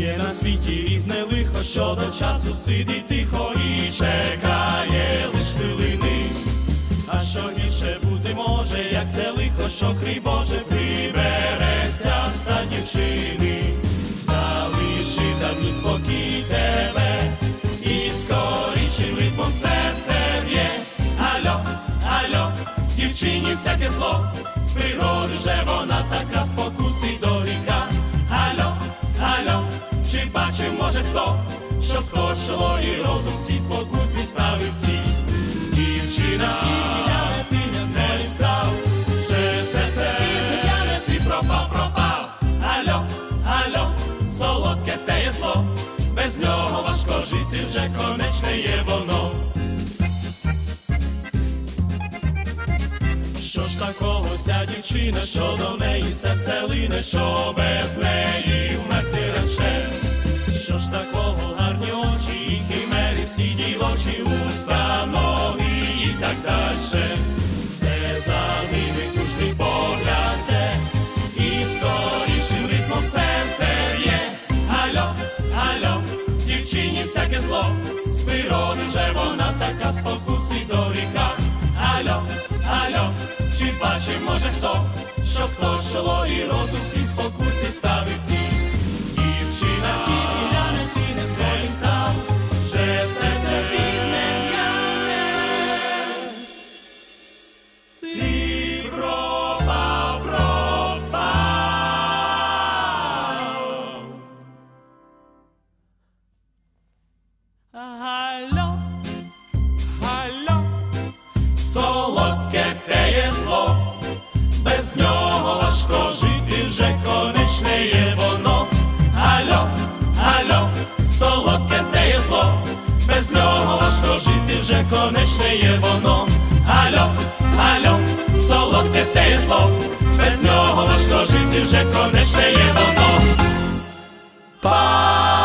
Є на світі різне лихо, що до часу сидить тихо і чекає лиш хвилини. А що гірше бути може, як це лихо, що крій Боже прибереться ста дівчини, залиши давній спокій тебе, і скорішим ритмом серце б'є. Альо, альо, дівчині всяке зло, з природи же вона така спокуси доріка. Може хто, що хтось чоло і розум свій спокусі ставить всі. Дівчина, ти не став, ще серце ти пропав, пропав. Альо, альо, солодке те є зло, без нього важко жити, вже конечне є воно. Що ж такого ця дівчина, що до неї серце лине, що без неї вмерти рече? Ж такого гарні очі, і химери, всі дівочі уста, і так дальше. Все за ними кужний погляд те, і скорішим ритмом серце б'є. Альо, альо, дівчині всяке зло, з природи же вона така спокуси доріка. Альо, альо, чи бачив, може хто, що хто чоло і розум свій спокусі ставить важко жити вже конечне є воно. Альо, альо, солодке те є зло, без нього важко жити вже конечне є воно. Альо, альо, солодке те є зло, без нього важко жити вже конечне є воно. Па!